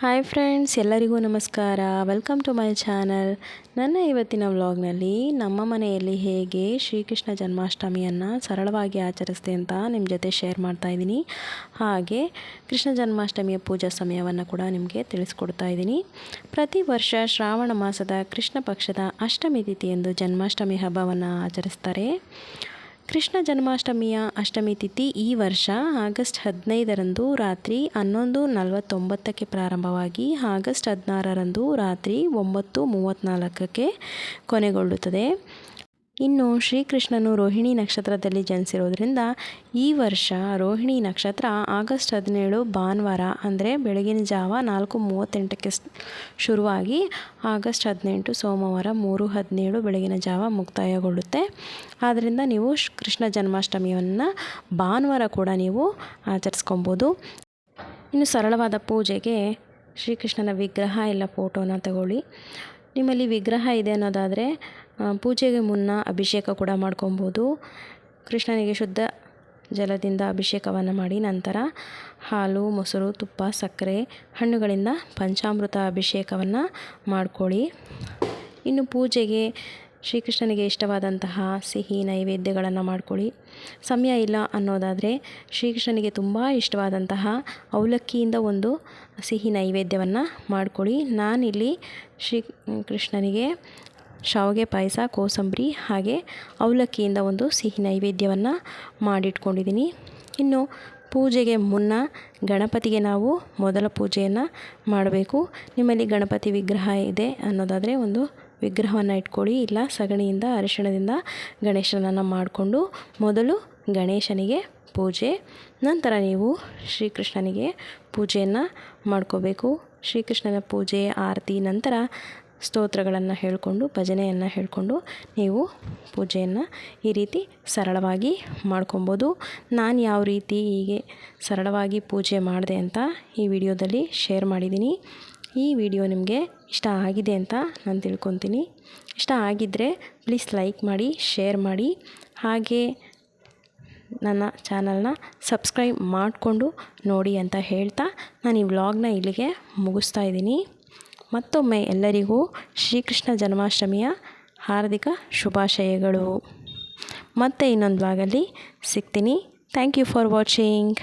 Hi friends, ಎಲ್ಲರಿಗೂ ನಮಸ್ಕಾರ. Welcome to my channel. ನನ್ನ ಇವತ್ತಿನ ವ್ಲಾಗ್ನಲ್ಲಿ ನಮ್ಮ ಮನೆಯಲ್ಲಿ ಹೇಗೆ ಶ್ರೀಕೃಷ್ಣ ಜನ್ಮಾಷ್ಟಮಿಯನ್ನು ಸರಳವಾಗಿ ಆಚರಿಸ್ತೆ ಅಂತ ನಿಮ್ಮ ಜೊತೆ ಶೇರ್ ಮಾಡ್ತಾ ಇದ್ದೀನಿ. ಹಾಗೆ ಕೃಷ್ಣ ಜನ್ಮಾಷ್ಟಮಿಯ ಪೂಜಾ ಸಮಯವನ್ನು ಕೂಡ ನಿಮಗೆ ತಿಳಿಸ್ಕೊಡ್ತಾ ಇದ್ದೀನಿ. ಪ್ರತಿ ವರ್ಷ ಶ್ರಾವಣ ಮಾಸದ ಕೃಷ್ಣ ಪಕ್ಷದ ಅಷ್ಟಮಿ ತಿಥಿಯಂದು ಜನ್ಮಾಷ್ಟಮಿ ಹಬ್ಬವನ್ನು ಆಚರಿಸ್ತಾರೆ. ಕೃಷ್ಣ ಜನ್ಮಾಷ್ಟಮಿಯ ಅಷ್ಟಮಿ ತಿಥಿ ಈ ವರ್ಷ ಆಗಸ್ಟ್ ಹದಿನೈದರಂದು ರಾತ್ರಿ ಹನ್ನೊಂದು ನಲವತ್ತೊಂಬತ್ತಕ್ಕೆ ಪ್ರಾರಂಭವಾಗಿ ಆಗಸ್ಟ್ ಹದಿನಾರರಂದು ರಾತ್ರಿ ಒಂಬತ್ತು ಮೂವತ್ತ್ನಾಲ್ಕಕ್ಕೆ ಕೊನೆಗೊಳ್ಳುತ್ತದೆ. ಇನ್ನು ಶ್ರೀಕೃಷ್ಣನು ರೋಹಿಣಿ ನಕ್ಷತ್ರದಲ್ಲಿ ಜನಿಸಿರೋದ್ರಿಂದ ಈ ವರ್ಷ ರೋಹಿಣಿ ನಕ್ಷತ್ರ ಆಗಸ್ಟ್ ಹದಿನೇಳು ಭಾನುವಾರ, ಅಂದರೆ ಬೆಳಗಿನ ಜಾವ ನಾಲ್ಕು ಮೂವತ್ತೆಂಟಕ್ಕೆ ಶುರುವಾಗಿ ಆಗಸ್ಟ್ ಹದಿನೆಂಟು ಸೋಮವಾರ ಮೂರು ಹದಿನೇಳು ಬೆಳಗಿನ ಜಾವ ಮುಕ್ತಾಯಗೊಳ್ಳುತ್ತೆ. ಆದ್ದರಿಂದ ನೀವು ಕೃಷ್ಣ ಜನ್ಮಾಷ್ಟಮಿಯನ್ನು ಭಾನುವಾರ ಕೂಡ ನೀವು ಆಚರಿಸ್ಕೊಬೋದು. ಇನ್ನು ಸರಳವಾದ ಪೂಜೆಗೆ ಶ್ರೀಕೃಷ್ಣನ ವಿಗ್ರಹ ಇಲ್ಲ ಫೋಟೋನ ತಗೊಳ್ಳಿ. ನಿಮ್ಮಲ್ಲಿ ವಿಗ್ರಹ ಇದೆ ಅನ್ನೋದಾದರೆ ಪೂಜೆಗೆ ಮುನ್ನ ಅಭಿಷೇಕ ಕೂಡ ಮಾಡ್ಕೊಬೋದು. ಕೃಷ್ಣನಿಗೆ ಶುದ್ಧ ಜಲದಿಂದ ಅಭಿಷೇಕವನ್ನು ಮಾಡಿ ನಂತರ ಹಾಲು, ಮೊಸರು, ತುಪ್ಪ, ಸಕ್ಕರೆ, ಹಣ್ಣುಗಳಿಂದ ಪಂಚಾಮೃತ ಅಭಿಷೇಕವನ್ನು ಮಾಡ್ಕೊಳ್ಳಿ. ಇನ್ನು ಪೂಜೆಗೆ ಶ್ರೀಕೃಷ್ಣನಿಗೆ ಇಷ್ಟವಾದಂತಹ ಸಿಹಿ ನೈವೇದ್ಯಗಳನ್ನು ಮಾಡ್ಕೊಳ್ಳಿ. ಸಮಯ ಇಲ್ಲ ಅನ್ನೋದಾದರೆ ಶ್ರೀಕೃಷ್ಣನಿಗೆ ತುಂಬ ಇಷ್ಟವಾದಂತಹ ಅವಲಕ್ಕಿಯಿಂದ ಒಂದು ಸಿಹಿ ನೈವೇದ್ಯವನ್ನು ಮಾಡ್ಕೊಳ್ಳಿ. ನಾನಿಲ್ಲಿ ಶ್ರೀ, ಕೃಷ್ಣನಿಗೆ ಶಾವಿಗೆ ಪಾಯಸ, ಕೋಸಂಬರಿ ಹಾಗೆ ಅವಲಕ್ಕಿಯಿಂದ ಒಂದು ಸಿಹಿ ನೈವೇದ್ಯವನ್ನು ಮಾಡಿಟ್ಕೊಂಡಿದ್ದೀನಿ. ಇನ್ನು ಪೂಜೆಗೆ ಮುನ್ನ ಗಣಪತಿಗೆ ನಾವು ಮೊದಲ ಪೂಜೆಯನ್ನು ಮಾಡಬೇಕು. ನಿಮ್ಮಲ್ಲಿ ಗಣಪತಿ ವಿಗ್ರಹ ಇದೆ ಅನ್ನೋದಾದರೆ ಒಂದು ವಿಗ್ರಹವನ್ನು ಇಟ್ಕೊಳ್ಳಿ, ಇಲ್ಲ ಸಗಣಿಯಿಂದ, ಅರಿಶಿಣದಿಂದ ಗಣೇಶನನ್ನು ಮಾಡಿಕೊಂಡು ಮೊದಲು ಗಣೇಶನಿಗೆ ಪೂಜೆ, ನಂತರ ನೀವು ಶ್ರೀಕೃಷ್ಣನಿಗೆ ಪೂಜೆಯನ್ನು ಮಾಡ್ಕೋಬೇಕು. ಶ್ರೀಕೃಷ್ಣನ ಪೂಜೆ, ಆರತಿ, ನಂತರ ಸ್ತೋತ್ರಗಳನ್ನು ಹೇಳಿಕೊಂಡು, ಭಜನೆಯನ್ನು ಹೇಳಿಕೊಂಡು ನೀವು ಪೂಜೆಯನ್ನು ಈ ರೀತಿ ಸರಳವಾಗಿ ಮಾಡ್ಕೊಬೋದು. ನಾನು ಯಾವ ರೀತಿ ಹೀಗೆ ಸರಳವಾಗಿ ಪೂಜೆ ಮಾಡಿದೆ ಅಂತ ಈ ವಿಡಿಯೋದಲ್ಲಿ ಶೇರ್ ಮಾಡಿದ್ದೀನಿ. ಈ ವಿಡಿಯೋ ನಿಮಗೆ ಇಷ್ಟ ಆಗಿದೆ ಅಂತ ನಾನು ತಿಳ್ಕೊತೀನಿ. ಇಷ್ಟ ಆಗಿದ್ದರೆ ಪ್ಲೀಸ್ ಲೈಕ್ ಮಾಡಿ ಶೇರ್ ಮಾಡಿ. ಹಾಗೆ ನನ್ನ ಚಾನಲ್ನ ಸಬ್ಸ್ಕ್ರೈಬ್ ಮಾಡಿಕೊಂಡು ನೋಡಿ ಅಂತ ಹೇಳ್ತಾ ನಾನು ಈ ವ್ಲಾಗ್ನ ಇಲ್ಲಿಗೆ ಮುಗಿಸ್ತಾ ಇದ್ದೀನಿ. ಮತ್ತೊಮ್ಮೆ ಎಲ್ಲರಿಗೂ ಶ್ರೀಕೃಷ್ಣ ಜನ್ಮಾಷ್ಟಮಿಯ ಹಾರ್ದಿಕ ಶುಭಾಶಯಗಳು. ಮತ್ತೆ ಇನ್ನೊಂದು ಭಾಗಲ್ಲಿ ಸಿಗ್ತೀನಿ. Thank you for watching